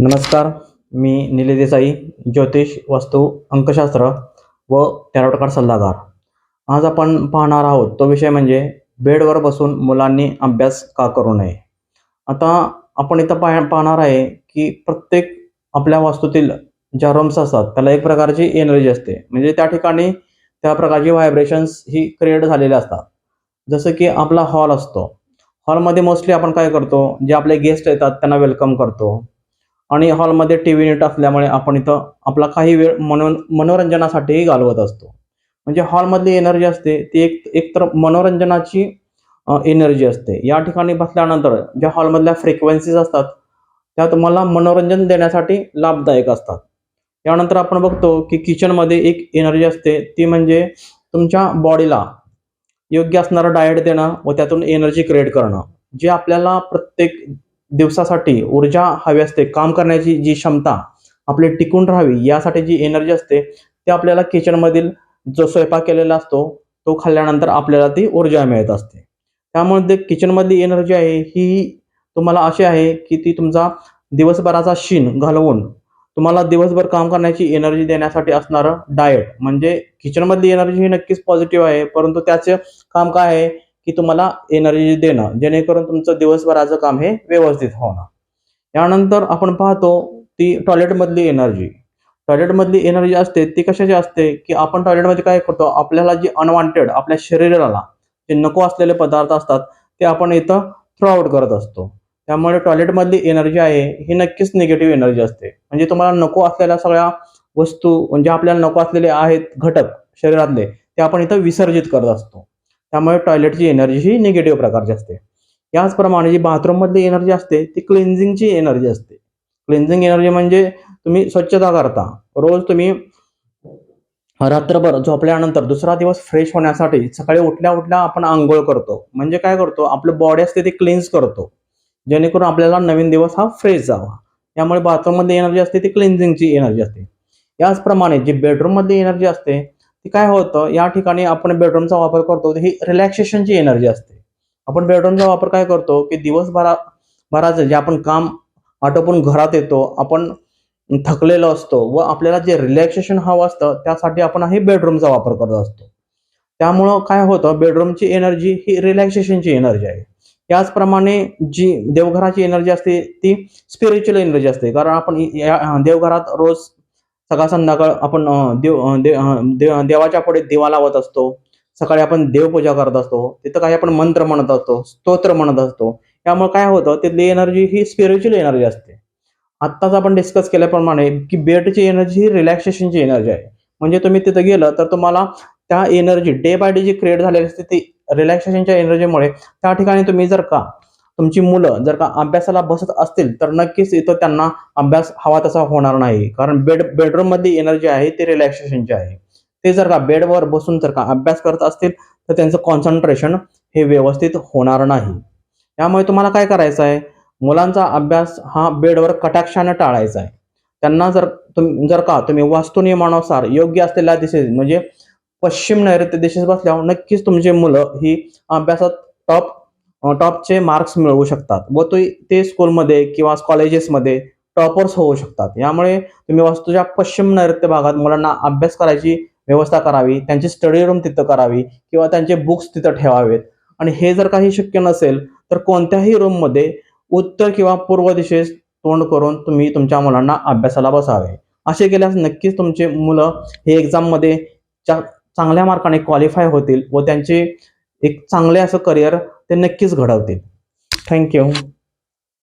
नमस्कार मी निले देसाई ज्योतिष वास्तू अंकशास्त्र व टॅरोटकार सल्लागार. आज आपण पाहणार आहोत तो विषय म्हणजे बेडवर बसून मुलांनी अभ्यास का करू नये? आता आपण इथं पाह पाहणार आहे की प्रत्येक आपल्या वास्तूतील ज्या रूम्स असतात त्याला एक प्रकारची एनर्जी असते. म्हणजे त्या ठिकाणी त्या प्रकारची व्हायब्रेशन्स ही क्रिएट झालेले असतात. जसं की आपला हॉल असतो. हॉलमध्ये मोस्टली आपण काय करतो जे आपले गेस्ट येतात त्यांना वेलकम करतो. आणि हॉलमध्ये टी व्ही नीट असल्यामुळे आपण इथं आपला काही वेळ मनो मनोरंजनासाठीही घालवत असतो. म्हणजे हॉलमधली एनर्जी असते ती एक एकतर मनोरंजनाची एनर्जी असते. या ठिकाणी बसल्यानंतर ज्या हॉलमधल्या फ्रिक्वेन्सीज असतात त्या तुम्हाला मनोरंजन देण्यासाठी लाभदायक असतात. यानंतर आपण बघतो की किचनमध्ये एक एनर्जी असते ती म्हणजे तुमच्या बॉडीला योग्य असणारं डाएट देणं व त्यातून एनर्जी क्रिएट करणं. जे आपल्याला प्रत्येक दिवसासाठी ऊर्जा हवी असते काम करण्याची जी क्षमता आपली टिकून राहावी यासाठी जी एनर्जी असते ते आपल्याला किचनमधील जो स्वयंपाक केलेला असतो तो खाल्ल्यानंतर आपल्याला ती ऊर्जा मिळत असते. त्यामुळे ते किचनमधली एनर्जी आहे ही तुम्हाला अशी आहे की ती तुमचा दिवसभराचा शीन घालवून तुम्हाला दिवसभर काम करण्याची एनर्जी देण्यासाठी असणारं डाएट म्हणजे किचनमधली एनर्जी ही नक्कीच पॉझिटिव्ह आहे परंतु त्याचं काम काय आहे की तुम्हाला एनर्जी देणं जेणेकरून तुमचं दिवसभराचं काम हे व्यवस्थित होणं यानंतर आपण पाहतो ती टॉयलेटमधली एनर्जी टॉयलेटमधली एनर्जी असते ती कशाची असते की आपण टॉयलेटमध्ये काय करतो आपल्याला जी अनवॉन्टेड आपल्या शरीराला जे नको असलेले पदार्थ असतात ते आपण इथं थ्रो आउट करत असतो. त्यामुळे टॉयलेटमधली एनर्जी आहे ही नक्कीच निगेटिव्ह एनर्जी असते. म्हणजे तुम्हाला नको असलेल्या सगळ्या वस्तू म्हणजे आपल्याला नको असलेले आहेत घटक शरीरातले ते आपण इथं विसर्जित करत असतो. त्यामुळे टॉयलेटची एनर्जी ही निगेटिव्ह प्रकारची असते. याचप्रमाणे जी बाथरूममधली एनर्जी असते ती क्लिन्झिंगची एनर्जी असते. क्लिन्झिंग एनर्जी म्हणजे तुम्ही स्वच्छता करता. रोज तुम्ही रात्रभर झोपल्यानंतर दुसरा दिवस फ्रेश होण्यासाठी सकाळी उठल्या उठल्या आपण आंघोळ करतो. म्हणजे काय करतो? आपलं बॉडी असते ती क्लिन्स करतो. जेणेकरून आपल्याला नवीन दिवस हा फ्रेश जावा. त्यामुळे बाथरूममध्ये एनर्जी असते ती क्लिन्झिंगची एनर्जी असते. याचप्रमाणे जी बेडरूममधली एनर्जी असते ती काय होतं या ठिकाणी आपण बेडरूमचा वापर करतो ही रिलॅक्सेशनची एनर्जी असते. आपण बेडरूमचा वापर काय करतो की दिवसभरा भराचं जे आपण काम आटोपून घरात येतो आपण थकलेलो असतो व आपल्याला जे रिलॅक्सेशन हवं असतं त्यासाठी आपण हे बेडरूमचा वापर करत असतो. त्यामुळं काय होतं बेडरूमची एनर्जी ही रिलॅक्सेशनची एनर्जी आहे. याचप्रमाणे जी देवघराची एनर्जी असते ती स्पिरिच्युअल एनर्जी असते. कारण आपण या देवघरात रोज सकाळ संध्याकाळ आपण देव दे- दे- देवाच्या पुढे दिवा लावत असतो. सकाळी आपण देवपूजा करत असतो. तिथं काही आपण मंत्र म्हणत असतो स्तोत्र म्हणत असतो. त्यामुळे काय होतं तिथली एनर्जी ही स्पिरिच्युअल एनर्जी असते. आत्ताच आपण डिस्कस केल्याप्रमाणे की बेडची एनर्जी ही रिलॅक्सेशनची एनर्जी आहे. म्हणजे तुम्ही तिथं गेलं तर तुम्हाला त्या एनर्जी डे बाय डे जी क्रिएट झालेली असते ती रिलॅक्सेशनच्या एनर्जीमुळे त्या ठिकाणी तुम्ही जर का तुमची मुलं जर का अभ्यासाला बसत असतील तर नक्कीच इथं त्यांना अभ्यास हवा तसा होणार नाही. कारण बेड बेडरूम मधली एनर्जी आहे ती रिलॅक्सेशनची आहे. ते जर का बेडवर बसून जर का अभ्यास करत असतील तर त्यांचं कॉन्सन्ट्रेशन हे व्यवस्थित होणार नाही. त्यामुळे तुम्हाला काय करायचं आहे? मुलांचा अभ्यास हा बेडवर कटाक्षाने टाळायचा आहे. त्यांना जर तुम जर का तुम्ही वास्तुनियमानुसार योग्य असलेल्या दिशेस म्हणजे पश्चिम नैऋत्य दिशेस बसल्यावर नक्कीच तुमची मुलं ही अभ्यासात टॉप टॉपचे मार्क्स मिळवू शकतात. व तो ते स्कूलमध्ये किंवा कॉलेजेसमध्ये टॉपर्स होऊ शकतात. यामुळे तुम्ही वास्तूच्या पश्चिम नैऋत्य भागात मुलांना अभ्यास करायची व्यवस्था करावी त्यांची स्टडी रूम तिथं करावी किंवा त्यांचे बुक्स तिथं ठेवावेत. आणि हे जर काही शक्य नसेल तर कोणत्याही रूममध्ये उत्तर किंवा पूर्व दिशेस तोंड करून तुम्ही तुमच्या मुलांना अभ्यासाला बसावे. असे केल्यास नक्कीच तुमचे मुलं हे एक्झाममध्ये चा चांगल्या मार्काने क्वालिफाय होतील व त्यांचे एक चांगले असं करिअर ते नक्कीच घडवतील. थँक्यू